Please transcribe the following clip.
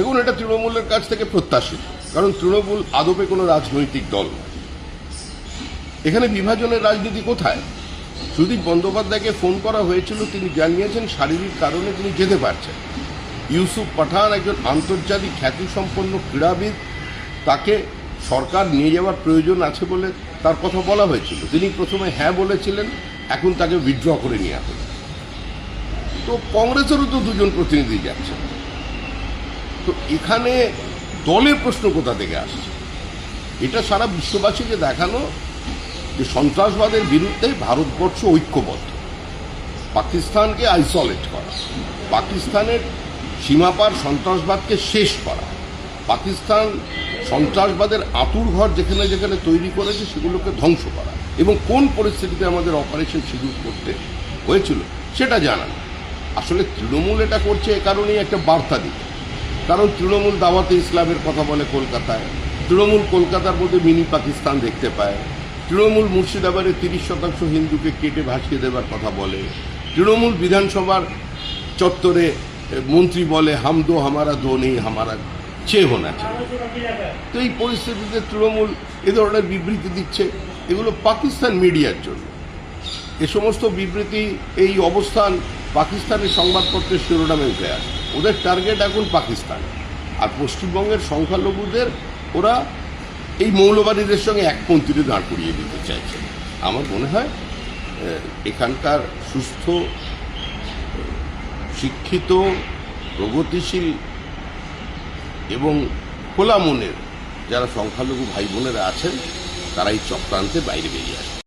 দেখুন, এটা তৃণমূলের কাছ থেকে প্রত্যাশিত কারণ তৃণমূল আদপে কোনো রাজনৈতিক দল এখানে বিভাজনের রাজনীতি কোথায়? সুদীপ বন্দ্যোপাধ্যায়কে ফোন করা হয়েছিল, তিনি জানিয়েছেন শারীরিক কারণে তিনি যেতে পারছেন ইউসুফ পাঠান একজন আন্তর্জাতিক খ্যাতিসম্পন্ন ক্রীড়াবিদ, তাকে সরকার নিয়ে যাওয়ার প্রয়োজন আছে বলে তার কথা বলা হয়েছিল। তিনি প্রথমে হ্যাঁ বলেছিলেন, এখন তাকে উইথড্র করে নিয়ে হলো তো কংগ্রেসেরও তো দুজন প্রতিনিধি যাচ্ছে তো এখানে দলের প্রশ্ন কোথা থেকে আসছে? এটা সারা বিশ্ববাসীকে দেখানো যে সন্ত্রাসবাদের বিরুদ্ধে ভারতবর্ষ ঐক্যবদ্ধ। পাকিস্তানকে আইসোলেট করা, পাকিস্তানের সীমাপার সন্ত্রাসবাদকে শেষ করা, পাকিস্তান সন্ত্রাসবাদের আতুর ঘর যেখানে যেখানে তৈরি করেছে সেগুলোকে ধ্বংস করা এবং কোন পরিস্থিতিতে আমাদের অপারেশন সিঁদুর করতে হয়েছিল সেটা জানান। আসলে তৃণমূল এটা করছে এ কারণেই একটা বার্তা দিতে কারণ তৃণমূল দাওয়াতে ইসলামের কথা বলে কলকাতায়। তৃণমূল কলকাতার মধ্যে মিনি পাকিস্তান দেখতে পায়। তৃণমূল মুর্শিদাবাদে তিরিশ শতাংশ হিন্দুকে কেটে ভাসিয়ে দেবার কথা বলে। তৃণমূল বিধানসভার চত্বরে মন্ত্রী বলে, হাম দো, হামারা দো নেই, হামারা চে হোনা তো এই পরিস্থিতিতে তৃণমূল এ ধরনের বিবৃতি দিচ্ছে। এগুলো পাকিস্তান মিডিয়ার জন্য। এ সমস্ত বিবৃতি, এই অবস্থান পাকিস্তানের সংবাদপত্রের শিরোনামে উঠে আসে। ওদের টার্গেট এখন পাকিস্তান। আর পশ্চিমবঙ্গের সংখ্যালঘুদের, ওরা এই মৌলবাদীদের সঙ্গে একপন্থীতে দাঁড় করিয়ে দিতে চাইছে। আমার মনে হয় এখানকার সুস্থ শিক্ষিত, প্রগতিশীল এবং খোলা মনের যারা সংখ্যালঘু ভাই বোনেরা আছেন, তারা এই চক্রান্তে বাইরে বেরিয়ে আসে।